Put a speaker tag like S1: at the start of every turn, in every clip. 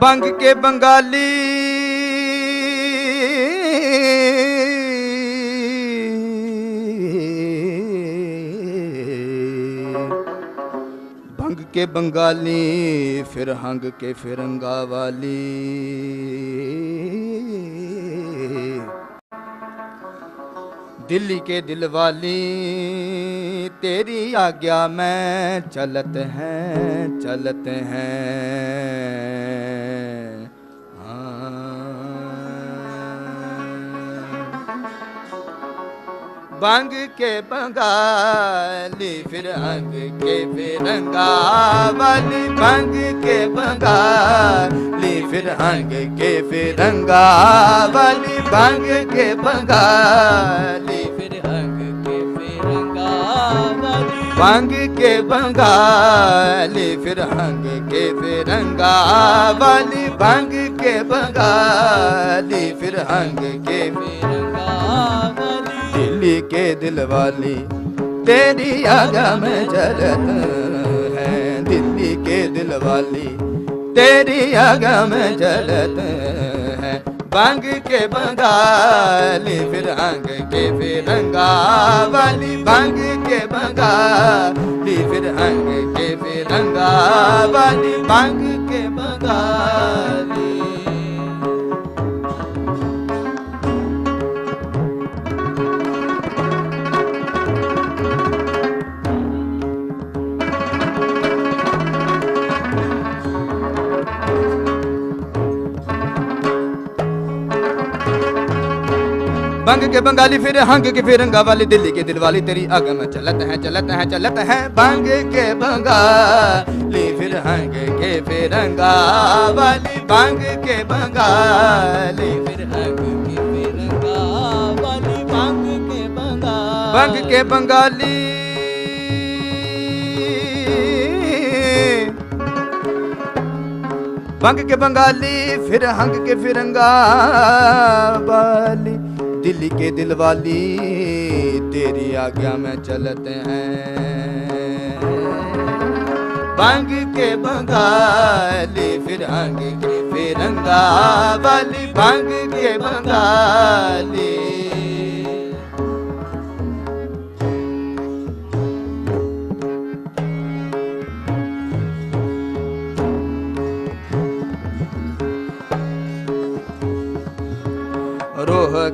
S1: ਬੰਗ ਕੇ ਬੰਗਾਲੀ। ਬੰਗ ਕੇ ਬੰਗਾਲੀ ਫਿਰ ਹੰਗ ਕੇ ਫਿਰੰਗਾ ਵਾਲੀ ਦਿੱਲੀ ਕੇ ਦਿਲਵਾਲੀ। वाली तेरी आज्ञा में चलत हैं चलत हैं हाँ। बांग के बंगाली फिर अंग के फिरंगा वाली बांग के बंगाली फिर अंग के फिरंगा वाली बांग के बंगाली ਮੰਗ ਕੇ ਬੰਗਾਲੀ
S2: ਫਿਰ ਹੰਗ ਕੇ ਫਿਰੰਗਾ ਵਾਲੀ
S1: ਭੰਗ ਕੇ ਬੰਗਾਲੀ ਫਿਰ ਹੰਗ ਕੇ
S2: ਫਿਰੰਗਾ ਵਾਲੀ
S1: ਦਿੱਲੀ ਕੇ ਦਿਲਵਾਲੀ ਤੇਰੀ ਆਗਾ ਮੈਂ ਜਲਨ ਹੈ ਦਿੱਲੀ ਕੇ ਦਿਲਵਾਲੀ ਤੇਰੀ ਆਗਾ ਮੈਂ ਜਲਨ बांग के बंगाली फिर अंग के फिरंगा वाली बांग के बंगाली फिर अंग के फिरंगा वाली बांग के बंगाली रंग के बंगाली फिर हंग के फिरंगा वाली दिल्ली के दिलवाली तेरी आगम चलत है चलत है चलत है बंग के बंगाली फिर हंग के फिरंगा वाली बंग के बंगाली
S2: फिर हंग के फिरंगा वाली बंग के बंगाली
S1: बंग के बंगाली बंग के बंगाली फिर हंग के फिरंगा बाली दिल्ली के दिल वाली तेरी आज्ञा में चलते हैं बंग के बंगाली फिर हंग के फिरंगा वाली बंग के बंगाली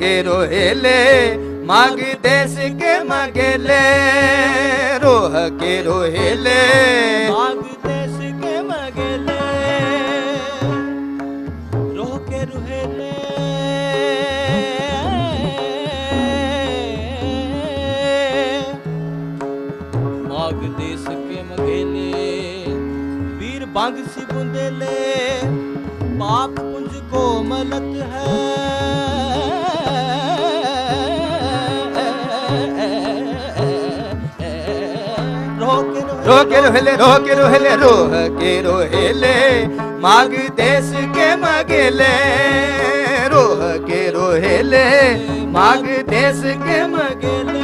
S1: के रोहेले माग देश के मगेले रोह के रोहेले
S2: माग देश के मगेले रोह के रोहेले माग देश के मगेले वीर बांग सिबुंदेले पाप पुंज कोमलत है
S1: रोह के रोहेले रोह के रोहेले रोह के रोहेले माग देश के मगेले रोह के रोहेले माग देश के मगेले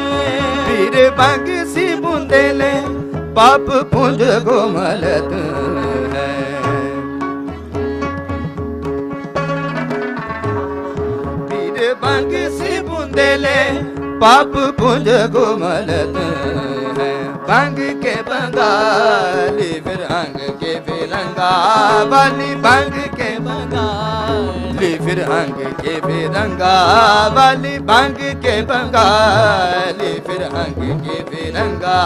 S1: वीर बंग सी बुंदेले पाप पुंज को मलत है वीर बंग सी बुंदेले पाप पुंज को मलत है ਬੰਗ ਕੇ ਬੰਗਾਲੀ ਫਿਰੰਗ ਕੇ ਫਿਰੰਗਾ ਵਾਲੀ ਬੰਗ ਕੇ ਬੰਗਾਲੀ ਫਿਰੰਗ ਕੇ ਫਿਰੰਗਾ ਵਾਲੀ ਬੰਗ ਕੇ ਬੰਗਾਲੀ ਫਿਰੰਗ ਕੇ ਫਿਰੰਗਾ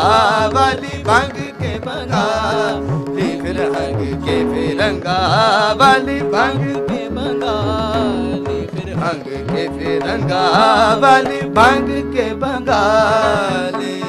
S1: ਵਾਲੀ ਬੰਗ ਕੇ ਬੰਗਾਲੀ ਫਿਰੰਗ ਕੇ ਫਿਰੰਗਾ ਵਾਲੀ ਬੰਗ ਕੇ
S2: ਬੰਗਾਲੀ
S1: ਫਿਰੰਗ ਕੇ ਫਿਰੰਗਾ ਵਾਲੀ ਬੰਗ ਕੇ ਬੰਗਾਲੀ।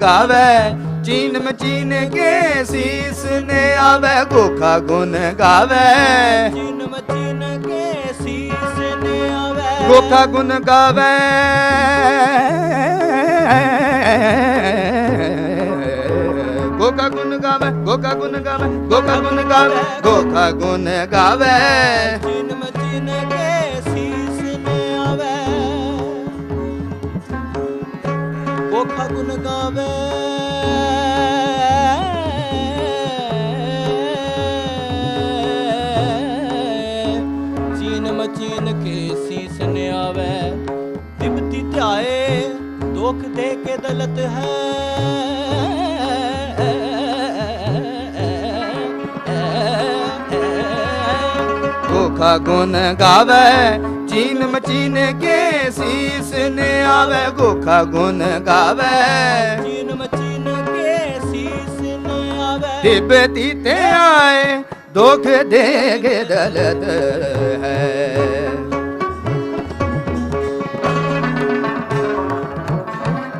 S1: ਗਾਵੇ ਚੀਨ ਮਚੀਨ ਕੇ ਸੀਸ ਨੇ ਆਵੇ ਗੋਖਾ ਗੁਣ ਗਾਵੇ।
S2: ਚੀਨ ਮਚੀਨ ਕੇ ਸੀਸ ਨੇ ਆਵੇ।
S1: ਗੋਖਾ ਗੁਣ ਗਾਵੇ। ਗੋਖਾ ਗੁਣ ਗਾਵੇ ਗੋਖਾ ਗੁਣ ਗਾਵੇ ਗੋਖਾ ਗੁਣ ਗਾਵੇ ਗੋਖਾ ਗੁਣ ਗਾਵੇ।
S2: ਚੀਨ ਗੁਣ ਗਾਵੇ। ਚੀਨ ਮਚੀਨ ਕੇ ਸੀਸ ਦਲਤ ਹੈ।
S1: ਗੁਣ ਗਾਵੇ ਚੀਨ ਮਚੀਨ ਕੇ ਸੀਸ ਨੇ ਆਵੇ ਗੋਖਾ ਗੁਣ ਗਾਵੇ। ਚਿਨਮ
S2: ਚਿਨ ਕੇ ਸੀਸ ਨੇ ਆਵੇ।
S1: ਤਿਬਤੀ ਤੇ ਆਏ ਦੁਖ ਦੇਗੇ ਦਲਤ ਹੈ।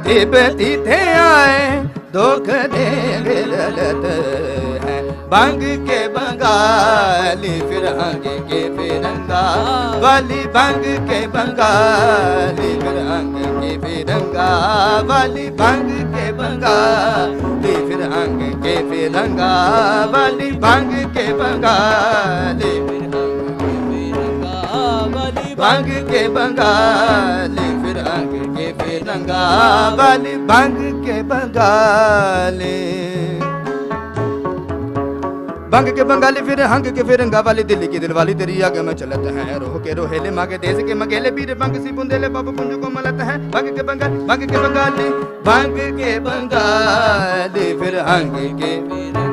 S1: ਤਿਬਤੀ ਤੇ ਆਏ ਦੁਖ ਦੇਗੇ ਦਲਤ बंग के बंगाली फिर हंग के फिरंगा वाली बंग के बंगाली फिर हंग के फिरंगा वाली बंग के बंगाली फिर हंग के फिरंगा वाली बंग के बंगाली फिर भंग के बंगाली फिर अंग के फिरंगा वाली भंग के बंगाली भंग के बंगाली फिर हंग के फिरंगा वाली दिल्ली की दिलवाली तेरी आगे में चलत है रोह के रोहेले मागे देश के मगेले पीर बंग सी बुंदेले बाबू पुंज को मलत है भंग के बंगाली भंग के बंगाली भंग के बंगाली फिर हंग के
S2: फिर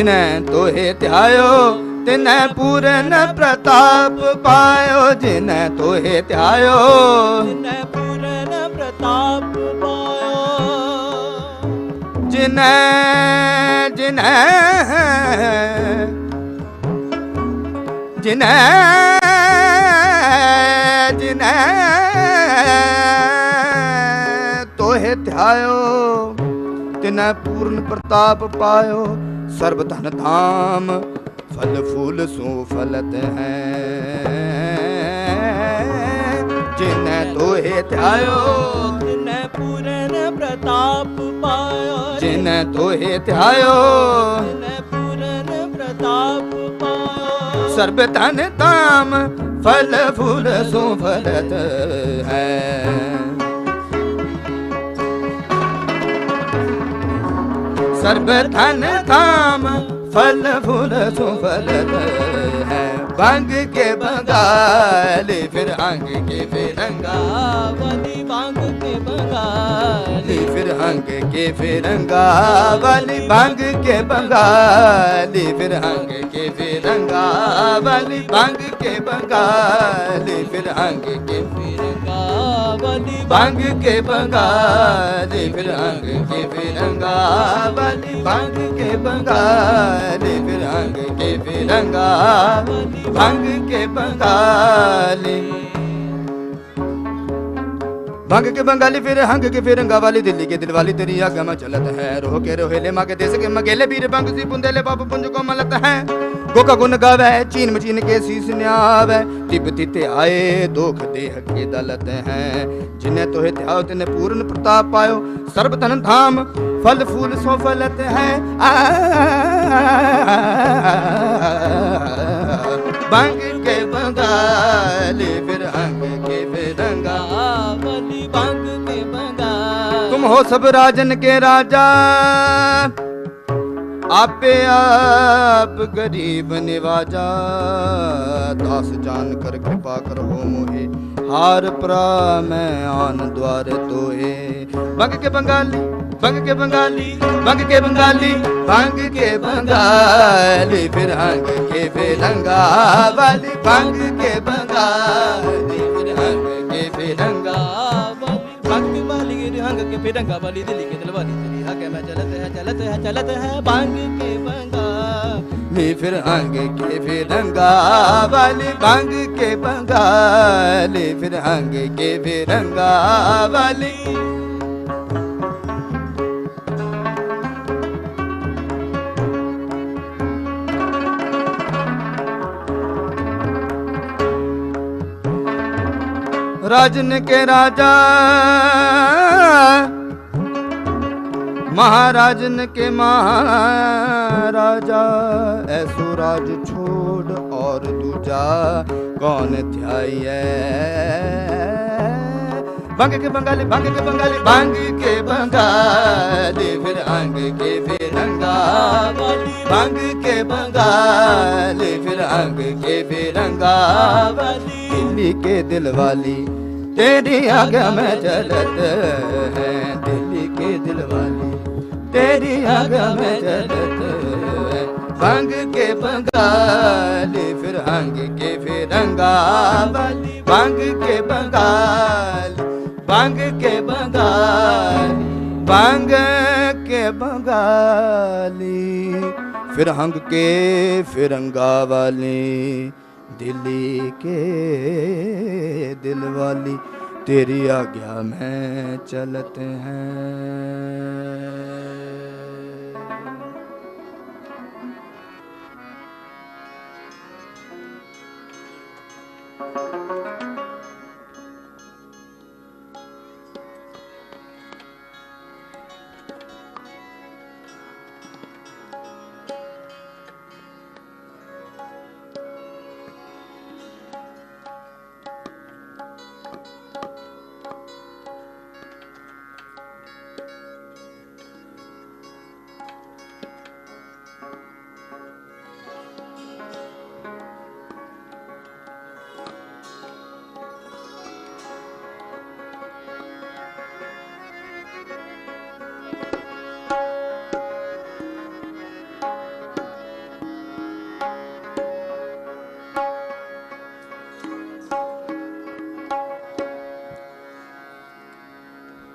S1: ਜਿਨੇ ਤੋਹੇ ਧਿਆਇਓ ਤਿਨੈ ਪੂਰਨ ਪ੍ਰਤਾਪ ਪਾਇਓ ਜਿਨੈ ਤੋਹੇ ਧਿਆਇਓ।
S2: ਤਿਨੈ ਪੂਰਨ ਪ੍ਰਤਾਪ ਪਾਇਓ।
S1: ਜਿਨੈ ਜਿਨੈ ਜਿਨੈ ਜਿਨੈ ਤੋਹੇ ਧਿਆਇਓ ਤਿਨੈ ਪੂਰਨ ਪ੍ਰਤਾਪ ਪਾਇਓ। ਸਰਬ ਧਨ ਧਾਮ ਫਲ ਫੂਲ ਸੋ ਫਲਤ ਹੈ ਜਿਨੈ ਤੋਹੇ ਧਿਆਇਓ
S2: ਤਿਨੈ ਪੂਰਨ ਪ੍ਰਤਾਪ ਪਾਇਓ
S1: ਜਿਨੈ ਤੋਹੇ ਧਿਆਇਓ
S2: ਤਿਨੈ ਪੂਰਨ ਪ੍ਰਤਾਪ ਪਾਇਓ
S1: ਸਰਬ ਧਨ ਧਾਮ ਫਲ ਫੂਲ ਸੋ ਫਲਤ ਹੈ सर्व धन धाम फल फूल सो फलत है भंग के बंगाली फिर अंग के फिरंगा
S2: ਵਾਲੀ ਵਾਂਗ ਕੇ ਬੰਗਾਲੀ
S1: फिर हंग के फिरंगा वाली भंग के बंगाली फिर हंग के फिरंगा वाली भंग के बंगाली फिर हंग के
S2: ਬਿਰੰਗਾ
S1: ਬਲੀ ਭੰਗ ਕੇ ਬੰਗਾਰੇ ਫਿਰੰਗ ਕੇ ਫਿਰੰਗਾ ਬਲੀ ਭੰਗ ਕੇ ਬੰਗਾਰੇ ਫਿਰੰਗ ਕੇ ਫਿਰੰਗਾ ਭੰਗ ਕੇ ਬੰਗਾਲੇ भंग के बंगाली फिर हंग के फिरंगा वाली दिल्ली के दिलवाली तेरी आगे में चलत है रोह के रोहेले माँ के देश के मगेले बीर बंग सी बुंदेले बाबू पुंज को मलत है गोका गुन गावे चीन मचीन के शीस न्यावे तिब्बती ते आए दोख देह के दलत हैं जिन्हें तोहे ध्याओ तिन्हें पूर्ण प्रताप पायो सर्व धन धाम फल फूल सो फलत है आ भंग के बंगाली फिर तुम हो सब राजन के राजा आपे आप गरीब निवाजा दास जान कर कृपा करो मोहे हार प्रा मैं आन द्वार तोहे बंग के बंगाली भंग के बंगाली भंग के बंगाली भंग के बंगाली फिर हंग के फिरंगा वाली भंग के बंगाली
S2: वाली रंग के फिरंगा वाली दिल्ली के दिल वाली तेरी हक में चलत है चलत है चलत है भंग के बंगा
S1: ली फिर हंग के फिरंगा वाली भंग के बंगाली फिर हंग के फिरंगा वाली राजन के राजा ਮਹਾਰਾਜਨ ਕੇ ਮਹਾਰਾਜਾ ਐਸੋ ਰਾਜ ਛੋੜ ਔਰ ਦੂਜਾ ਕੌਣ ਧਿਆਈਐ? ਬੰਗ ਕੇ ਬੰਗਾਲੀ ਬੰਗ ਕੇ ਬੰਗਾਲੀ ਬੰਗ ਕੇ ਬੰਗਾਲੀ, ਫਿਰ ਅੰਗ ਕੇ ਫਿਰੰਗਾ ਬੰਗ ਕੇ ਬੰਗਾਲੀ, ਫਿਰ ਅੰਗ ਕੇ ਫਿਰੰਗਾ ਦਿੱਲੀ ਕੇ ਦਿਲਵਾਲੀ वाली दिल्ली के दिल वाली तेरी आज्ञा में चलत है दिल्ली के दिल वाली तेरी आज्ञा में चलत है भंग के बंगाली फिर हंग के फिर रंगा वाली भंग के बंगाली भंग के बंगाली भंग के बंगाली फिर हंग के फिरंगा वाली दिल्ली के दिल वाली तेरी आज्ञा में चलते हैं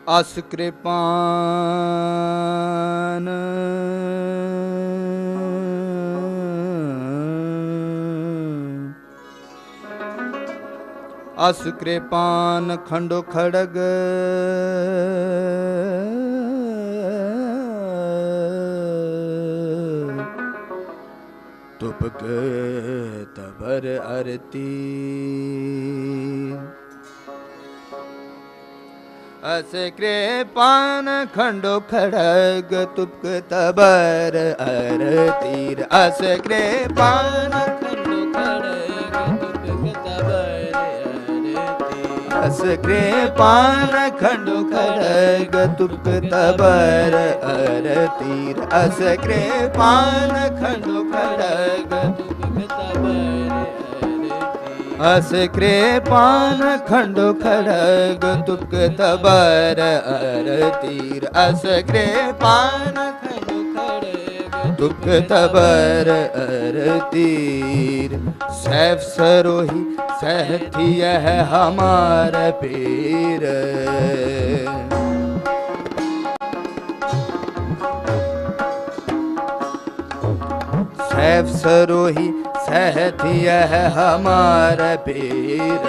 S1: ਅਸ ਕਿਰਪਾਨ। ਅਸ ਕਿਰਪਾਨ ਖੰਡੋ ਖੜਗ। ਤੁਪਕ ਤਬਰ ਅਰਤੀ। अस कृपान खंडो खड़ग तुपक तबर अर तीर। अस कृपान
S2: खंडो खड़ग तबर अरती
S1: अस कृपान खंडो खड़ग तुपक तबर अर तीर। अस खंडो खड़ग
S2: तुक तबर
S1: अस कृपान खंडो खड़ग तुपक तबर अर तीर अस कृपान
S2: खंडो खड़ग
S1: तुक तबर अर तीर सैफ सरोही सहती है हमार पीर सैफ सरोही सहती है हमार पीर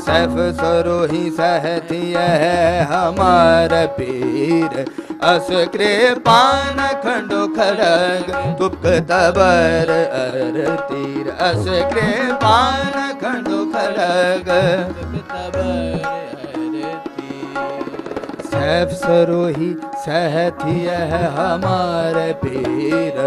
S1: सैफ सरोही सहती है हमार पीर अस कृपान खंडो खड़ग तुक तबर अर तीर अस कृपान खंडो खड़ग
S2: तुक तबर अरती
S1: सैफ सरोही सहती है हमार पीर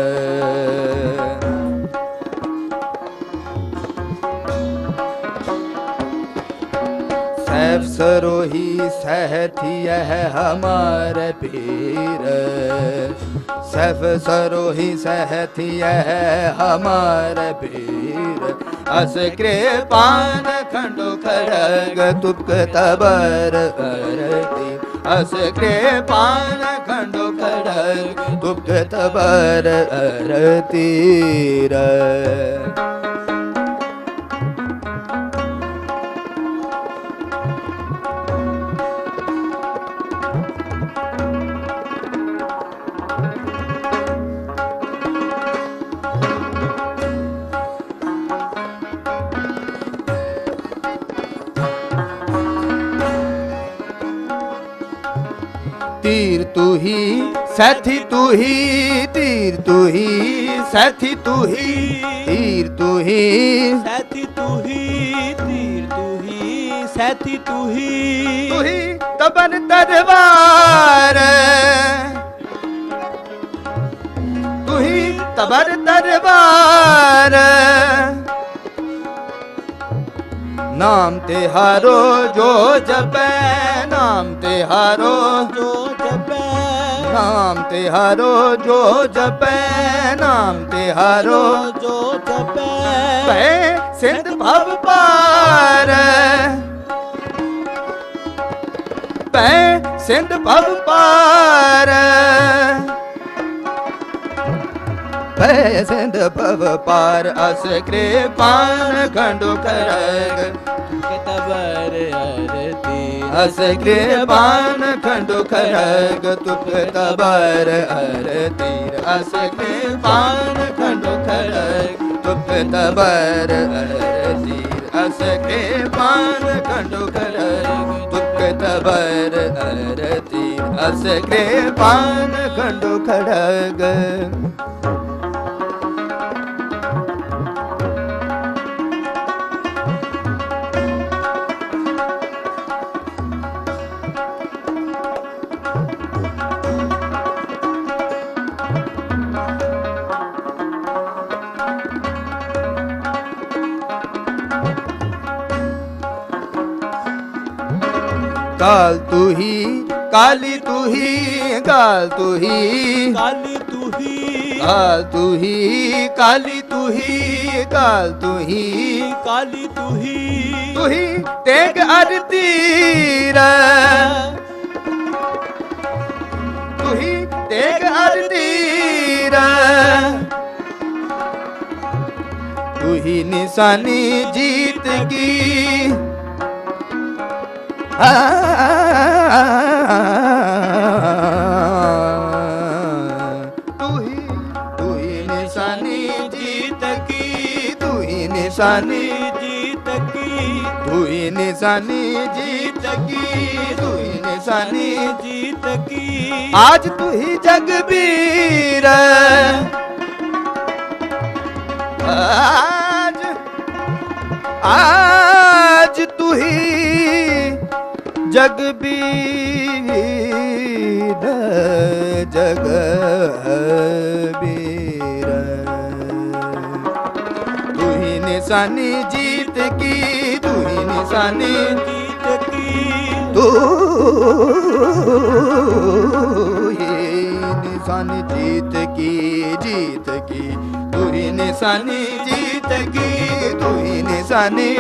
S1: सरोही सहती है हमार पीर। सैफ सरोही सहती है हमार पीर। अस कृपान खंडो खड़ग तुक तबर अरती अस कृपान खंडो खड़ग दुख तबर तीर ਤੂ ਹੀ ਸੈਥੀ ਤੂ ਹੀ ਤੀਰ ਤੂ ਹੀ ਸੈਥੀ ਤੂ ਹੀ ਤੀਰ ਤੂ ਹੀ
S2: ਸੈਥੀ ਤੂ ਹੀ ਤੀਰ ਤੂ ਹੀ ਸੈਥੀ ਤੂ ਹੀ
S1: ਤੂ ਹੀ ਤਬਨ ਤਰਵਾਰ ਤੂ ਹੀ ਤਬਨ ਤਰਵਾਰ ਨਾਮ ਤੇ ਹਾਰੋ ਜੋ ਜਪੈ ਨਾਮ
S2: ਤੇ ਹਾਰੋ ਜੋ
S1: ਨਾਮ ਤਿਹਾਰੋ ਜੋ ਜਪੈ ਨਾਮ ਤਿਹਾਰੋ
S2: ਜੋ ਜਪੈ।
S1: ਪੈ ਸਿੰਧ ਭਵ ਪਾਰ ਪੈ ਸਿੰਧ ਭਵ ਪਾਰ ਪੈ ਸਿੰਧ ਭਵ ਪਾਰ ਅਸ ਕਿਰਪਾਨ ਖੰਡੋ ਕਰਗ
S2: ਕਤਬਰ ਅਰਤੀ
S1: ਅਸ ਕਿਰਪਾਨ ਖੰਡੋ ਖਰਗ ਤੁਕ ਤਬਰ ਅਰ ਤੀਰ ਅਸ ਕਿਰਪਾਨ ਖੰਡੋ ਖਰਗ ਤੁਕ ਤਬਰ ਅਰ ਤੀਰ ਅਸ ਕਿਰਪਾਨ ਖੰਡੋ ਖਰਗ ਤੁਕ ਤਬਰ ਅਰ ਤੀਰ ਅਸ ਕਿਰਪਾਨ ਖੰਡੋ ਕਾਲ ਤੂ ਹੀ ਕਾਲੀ ਤੂ ਹੀ ਕਾਲ ਤੂ ਹੀ
S2: ਕਾਲੀ ਤੂੰ ਹੀ
S1: ਕਾਲ ਤੂ ਹੀ ਕਾਲੀ ਤੂ ਹੀ ਕਾਲ ਤੂ ਹੀ
S2: ਕਾਲੀ ਤੂੰ ਹੀ
S1: ਤੂ ਹੀ ਤੇਗ ਅਰਤੀਰ ਤੂ ਹੀ ਤੇਗ ਅਰਤੀਰ ਤੂ ਹੀ ਨਿਸ਼ਾਨੀ ਜੀਤ ਕੀ। ਨਿਸ਼ਾਨੀ
S2: ਜੀਤ ਕੀ
S1: ਧੂਈ ਨਿਸ਼ਾਨੀ
S2: ਜੀਤ ਕੀ
S1: ਧੂਈ ਨਿਸ਼ਾਨੀ ਜੀਤ ਕੀ ਆਜ ਤੂੰ ਜਗਬੀਰ ਆਜ ਆਜ ਤੂੰ ਜਗ ਬੀਰ ਜਗ ਬੀਰ। ਤੁਹੀ ਨਿਸ਼ਾਨੀ
S2: ਜੀਤ ਕੀ,
S1: ਤੁਹੀ ਨਿਸ਼ਾਨੀ ਜੀਤ ਕੀ। ਤੁਹੀ ਨਿਸ਼ਾਨੀ ਜੀਤ ਕੀ ਜੀਤ ਕੀ। ਤੁਹੀ ਨਿਸ਼ਾਨੀ ਜੀਤ ਕੀ, ਤੁਹੀ
S2: ਨਿਸ਼ਾਨੀ